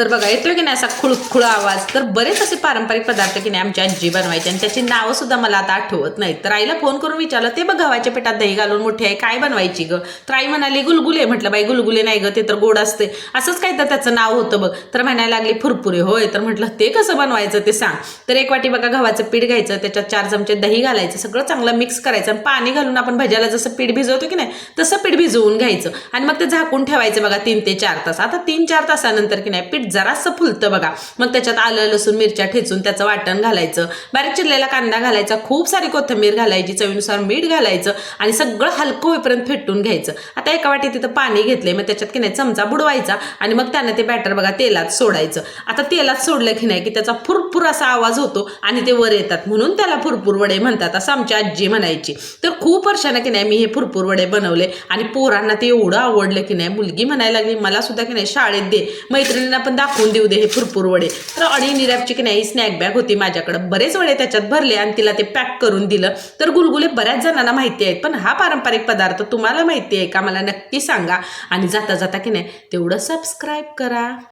तर बघा येतोय की नाही असा खुळखुळा आवाज? तर बरेच असे पारंपरिक पदार्थ की नाही आमची आजी बनवायची आणि त्याची नावं सुद्धा मला आता आठवत नाहीत. तर आईला फोन करून विचारलं ते बघ गव्हाच्या पिठात दही घालून मोठी आहे काय बनवायची ग? तर आई म्हणाली गुलगुले. म्हटलं बाई गुलगुले नाही ग ते तर गोड असते. असंच काय तर त्याचं नाव होतं बघ. तर म्हणायला लागली फुरपुरे होय. तर म्हटलं ते कसं बनवायचं ते सांग. तर एक वाटी बघा गव्हाचं पीठ घ्यायचं त्याच्यात चार चमचे दही घालायचं सगळं चांगलं मिक्स करायचं आणि पाणी घालून आपण भज्याला जसं पीठ भिजवतो की नाही तसं पीठ भिजवून घ्यायचं आणि मग ते झाकून ठेवायचं बघा तीन ते चार तास. आता तीन चार तासानंतर की नाही पीठ जरासं फुलतं बघा. मग त्याच्यात आलं लसूण मिरच्या ठेचून त्याचं वाटण घालायचं. बारीक चिरलेला कांदा घालायचा खूप सारी कोथिंबीर घालायची चवीनुसार मीठ घालायचं आणि सगळं हलकं होईपर्यंत फेटून घ्यायचं. आता एका वाटी तिथं पाणी घेतलंय मग त्याच्यात की नाही चमचा बुडवायचा आणि मग त्यानं ते बॅटर बघा तेलात सोडायचं. आता तेलात सोडलं की नाही की त्याचा फुरफुर असा आवाज होतो आणि ते वर येतात. म्हणून त्याला फुरपूर वडे म्हणतात असं आमची आजी म्हणायची. तर खूप वर्षानं की नाही मी हे फुरपूर वडे बनवले आणि पोरांना ते एवढं आवडलं की नाही. मुलगी म्हणायला लागली मला सुद्धा की नाही शाळेत दे. मैत्रिणींना पण दाखवून देऊ दे हे फुरफुर वडे. तर अडी निरॅपची की नाही स्नॅक बॅग होती माझ्याकडं. बरेच वडे त्याच्यात भरले आणि तिला ते पॅक करून दिलं. तर गुलगुले बऱ्याच जणांना माहिती आहेत पण हा पारंपरिक पदार्थ तुम्हाला माहिती आहे का? मला नक्की सांगा. आणि जाता जाता की नाही तेवढं सबस्क्राईब करा.